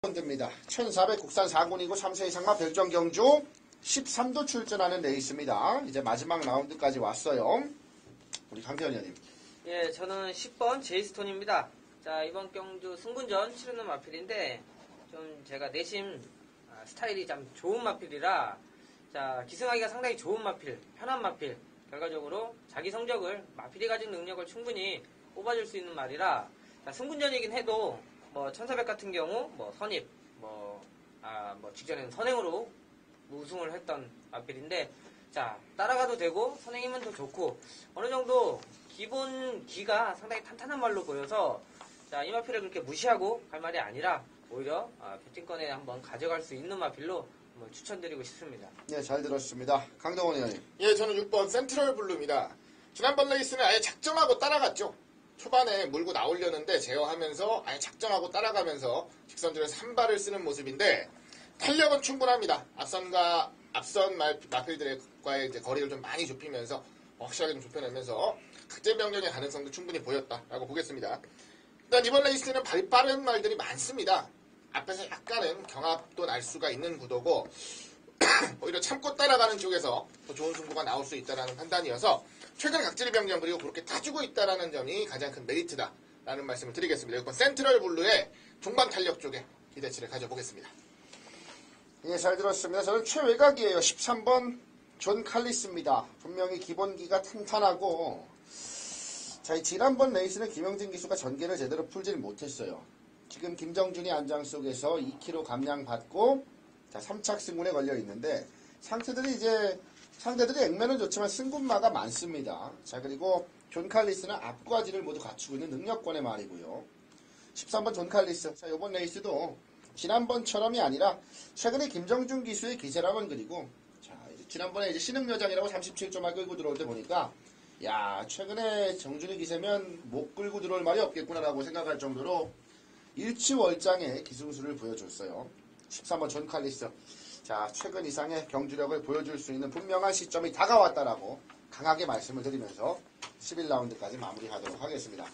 라운드입니다. 1400 국산 4군이고 3세 이상마 별정 경주 13도 출전하는 레이스입니다. 이제 마지막 라운드까지 왔어요. 우리 강태현 의원님. 예, 저는 10번 제이스톤입니다. 자, 이번 경주 승군전 치르는 마필인데, 좀 제가 내심 아, 스타일이 참 좋은 마필이라, 자, 기승하기가 상당히 좋은 마필, 편한 마필, 결과적으로 자기 성적을 마필이 가진 능력을 충분히 뽑아줄 수 있는 말이라, 자, 승군전이긴 해도, 뭐, 1400 같은 경우, 뭐, 선입, 뭐, 아, 뭐, 직전에는 선행으로 우승을 했던 마필인데, 자, 따라가도 되고, 선행이면 더 좋고, 어느 정도 기본 기가 상당히 탄탄한 말로 보여서, 자, 이 마필을 그렇게 무시하고 갈 말이 아니라, 오히려, 아, 배팅권에 한번 가져갈 수 있는 마필로 한번 추천드리고 싶습니다. 네, 잘 들었습니다. 강동원 의원님. 예, 저는 6번 센트럴 블루입니다. 지난번 레이스는 아예 작정하고 따라갔죠. 초반에 물고 나오려는데 제어하면서 아예 작정하고 따라가면서 직선줄에서 한 발을 쓰는 모습인데 탄력은 충분합니다. 앞선과 앞선 말- 마필들과의 거리를 좀 많이 좁히면서 확실하게 좀 좁혀내면서 극제병전의 가능성도 충분히 보였다라고 보겠습니다. 일단 이번 레이스는 발 빠른 말들이 많습니다. 앞에서 약간은 경합도 날 수가 있는 구도고 오히려 참고 따라가는 쪽에서 더 좋은 승부가 나올 수 있다는 판단이어서 최근 각질의 병정 그리고 그렇게 타주고 있다는 점이 가장 큰 메리트다라는 말씀을 드리겠습니다. 이번 센트럴 블루의 종반 탄력 쪽에 기대치를 가져보겠습니다. 예, 잘 들었습니다. 저는 최외곽이에요. 13번 존 칼리스입니다. 분명히 기본기가 탄탄하고, 자, 이 지난번 레이스는 김영진 기수가 전개를 제대로 풀지를 못했어요. 지금 김정준이 안장 속에서 2kg 감량 받고, 자, 3착 승군에 걸려 있는데, 상태들이 이제, 상대들이 액면은 좋지만 승군마가 많습니다. 자, 그리고 존 칼리스는 앞과지를 모두 갖추고 있는 능력권의 말이고요. 13번 존 칼리스. 자, 요번 레이스도 지난번처럼이 아니라 최근에 김정준 기수의 기세랑은 그리고 자, 지난번에 이제 신흥여장이라고 37점만 끌고 들어올 때 보니까 야, 최근에 정준이 기세면 못 끌고 들어올 말이 없겠구나라고 생각할 정도로 일치월장의 기승수를 보여줬어요. 13번 존 칼리스. 자, 최근 이상의 경주력을 보여줄 수 있는 분명한 시점이 다가왔다라고 강하게 말씀을 드리면서 11라운드까지 마무리하도록 하겠습니다.